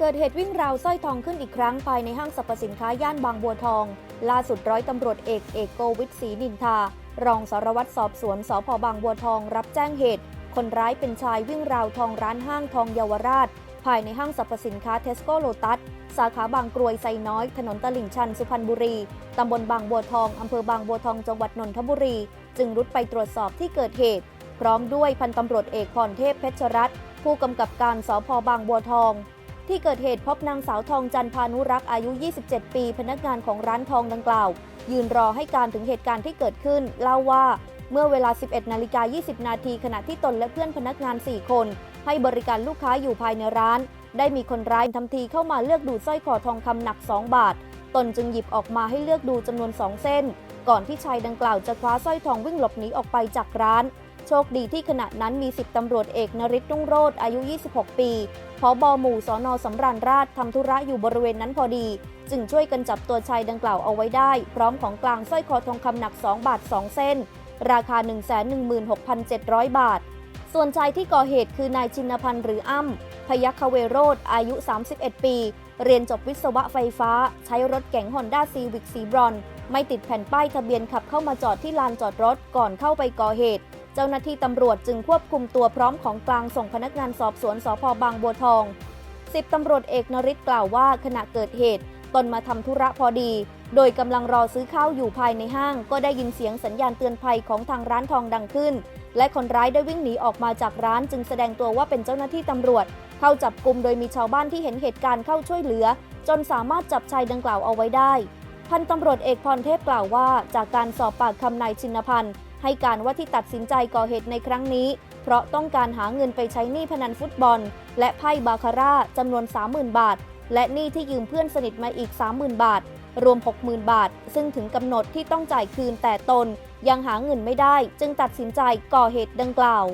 เกิดเหตุวิ่งราวสร้อยทองขึ้นอีกครั้งภายในห้างสรรพสินค้าย่านบางบัวทอง ล่าสุดร้อยตำรวจเอกเอกโกวิทศรีนินทา รองสารวัตรสอบสวนสพบางบัวทองรับแจ้งเหตุ คนร้ายเป็นชายวิ่งราวทองร้านห้างทองเยาวราช ภายในห้างสรรพสินค้าเทสโก้โลตัส สาขาบางกรวยไซน้อย ถนนตลิ่งชันสุพรรณบุรี ตำบลบางบัวทองอำเภอบางบัวทองจังหวัดนนทบุรี จึงรุดไปตรวจสอบที่เกิดเหตุ พร้อมด้วยพันตำรวจเอกพรเทพเพชรรัตน์ผู้กำกับการสพบางบัวทอง ที่เกิดเหตุพบนางสาวทองจันพานุรักษ์อายุ 27 ปี พนักงานของร้านทองดังกล่าว ยืนรอให้การถึงเหตุการณ์ที่เกิดขึ้น เล่าว่าเมื่อเวลา 11 นาฬิกา 20 นาทีขณะที่ตนและเพื่อนพนักงาน 4 คน ให้บริการลูกค้าอยู่ภายในร้าน ได้มีคนร้ายทำทีเข้ามาเลือกดูสร้อยคอทองคำหนัก 2 บาท ตนจึงหยิบออกมาให้เลือกดูจำนวน 2 เส้น ก่อนที่ชายดังกล่าวจะคว้าสร้อยทองวิ่งหลบหนีออกไปจากร้าน โชคดีที่ขณะนั้นมี 10ตำรวจเอกนริศรุ่งโรธอายุ 26 ปีพบหมู่สอนอสำราญราชทำธุระอยู่บริเวณนั้นพอดี จึงช่วยกันจับตัวชายดังกล่าวเอาไว้ได้ พร้อมของกลางสร้อยคอทองคำหนัก 2 บาท 2 เส้น ราคา 116,700 บาท ส่วนชายที่ก่อเหตุคือนายชินพันธ์หรืออ้ำพยัคฆเวโรธอายุ 31 ปี เรียนจบวิศวะไฟฟ้า ใช้รถเก๋งฮอนด้าซีวิกสีบรอน ไม่ติดแผ่นป้ายทะเบียนขับเข้ามาจอดที่ลานจอดรถก่อนเข้าไปก่อเหตุ เจ้าหน้าที่ตำรวจจึงควบคุมตัวพร้อมของกลางส่งพนักงานสอบสวนสพบางบัวทองสิบตำรวจเอกนริศกล่าวว่าขณะเกิดเหตุ ตนมาทำธุระพอดี โดยกำลังรอซื้อข้าวอยู่ภายในห้าง ก็ได้ยินเสียงสัญญาณเตือนภัยของทางร้านทองดังขึ้น และคนร้ายได้วิ่งหนีออกมาจากร้าน จึงแสดงตัวว่าเป็นเจ้าหน้าที่ตำรวจ เข้าจับกลุ่มโดยมีชาวบ้านที่เห็นเหตุการณ์เข้าช่วยเหลือ จนสามารถจับชายดังกล่าวเอาไว้ได้พันตำรวจเอกพรเทพกล่าวว่า จากการสอบปากคำนายชินพันธ์ ให้การว่าที่ตัดสินใจก่อเหตุในครั้งนี้ เพราะต้องการหาเงินไปใช้หนี้พนันฟุตบอล และไพ่บาคาร่าจำนวน 30,000 บาท และหนี้ที่ยืมเพื่อนสนิทมาอีก 30,000 บาท รวม 60,000 บาท ซึ่งถึงกำหนดที่ต้องจ่ายคืนแต่ตน ยังหาเงินไม่ได้ จึงตัดสินใจก่อเหตุดังกล่าว